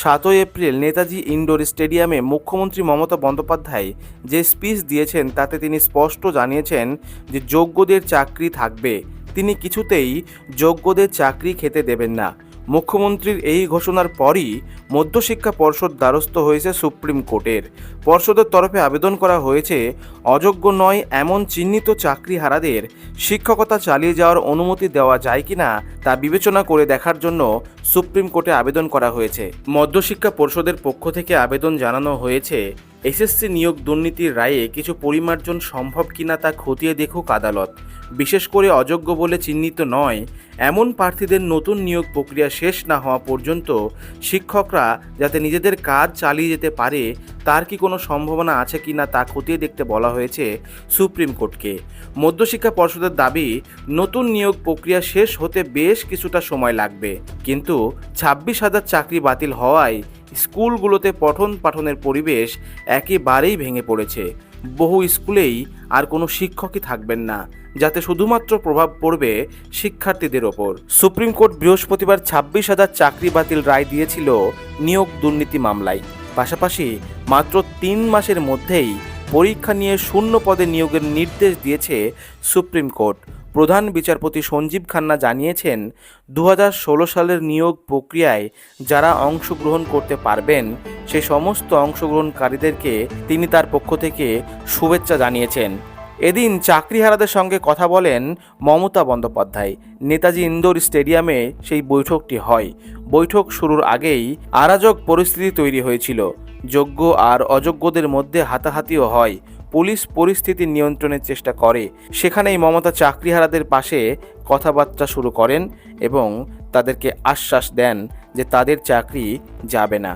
সাতই April Netaji indoor স্টেডিয়ামে মুখ্যমন্ত্রী মমতা বন্দ্যোপাধ্যায় যে স্পিচ দিয়েছেন, তাতে তিনি স্পষ্ট জানিয়েছেন যে যোগ্যদের চাকরি থাকবে। তিনি কিছুতেই যোগ্যদের চাকরি খেতে দেবেন না। মুখ্যমন্ত্রীর এই ঘোষণার পরই মধ্যশিক্ষা পর্ষদ দ্বারস্থ হয়েছে সুপ্রিম কোর্টের। পর্ষদের তরফে আবেদন করা হয়েছে, অযোগ্য নয় এমন চিহ্নিত চাকরিহারাদের শিক্ষকতা চালিয়ে যাওয়ার অনুমতি দেওয়া যায় কিনা তা বিবেচনা করে দেখার জন্য সুপ্রিম কোর্টে আবেদন করা হয়েছে। মধ্যশিক্ষা পর্ষদের পক্ষ থেকে আবেদন জানানো হয়েছে, এসএসসি নিয়োগ দুর্নীতির রায়ে কিছু পরিমার্জন সম্ভব কিনা তা খতিয়ে দেখুক আদালত। বিশেষ করে অযোগ্য বলে চিহ্নিত নয়, এমন প্রার্থীদের নতুন নিয়োগ প্রক্রিয়া শেষ না হওয়া পর্যন্ত শিক্ষকরা যাতে নিজেদের কাজ চালিয়ে যেতে পারে, তার কি কোনো সম্ভাবনা আছে কি না তা খতিয়ে দেখতে বলা হয়েছে সুপ্রিম কোর্টকে। মধ্যশিক্ষা পর্ষদের দাবি, নতুন নিয়োগ প্রক্রিয়া শেষ হতে বেশ কিছুটা সময় লাগবে, কিন্তু ছাব্বিশ হাজার চাকরি বাতিল হওয়ায় স্কুলগুলোতে পঠন পাঠনের পরিবেশ একেবারেই ভেঙে পড়েছে। বহু স্কুলেই আর কোনো শিক্ষকই থাকবেন না, যাতে শুধুমাত্র প্রভাব পড়বে শিক্ষার্থীদের ওপর। সুপ্রিম কোর্ট বৃহস্পতিবার ছাব্বিশ হাজার চাকরি বাতিল রায় দিয়েছিল নিয়োগ দুর্নীতি মামলায়। পাশাপাশি মাত্র তিন মাসের মধ্যেই পরীক্ষা নিয়ে শূন্য পদে নিয়োগের নির্দেশ দিয়েছে সুপ্রিম কোর্ট। প্রধান বিচারপতি সঞ্জীব খান্না জানিয়েছেন দু হাজার ষোলো সালের নিয়োগ প্রক্রিয়ায় যারা অংশগ্রহণ করতে পারবেন, সে সমস্ত অংশগ্রহণকারীদেরকে তিনি তার পক্ষ থেকে শুভেচ্ছা জানিয়েছেন। এদিন চাকরিহারাদের সঙ্গে কথা বলেন মমতা বন্দ্যোপাধ্যায়। নেতাজি ইন্দোর স্টেডিয়ামে সেই বৈঠকটি হয়। বৈঠক শুরুর আগেই আরাজক পরিস্থিতি তৈরি হয়েছিল। যোগ্য আর অযোগ্যদের মধ্যে হাতাহাতিও হয়। পুলিশ পরিস্থিতি নিয়ন্ত্রণের চেষ্টা করে। সেখানেই মমতা চাকরিহারাদের পাশে কথাবার্তা শুরু করেন এবং তাদেরকে আশ্বাস দেন যে তাদের চাকরি যাবে না।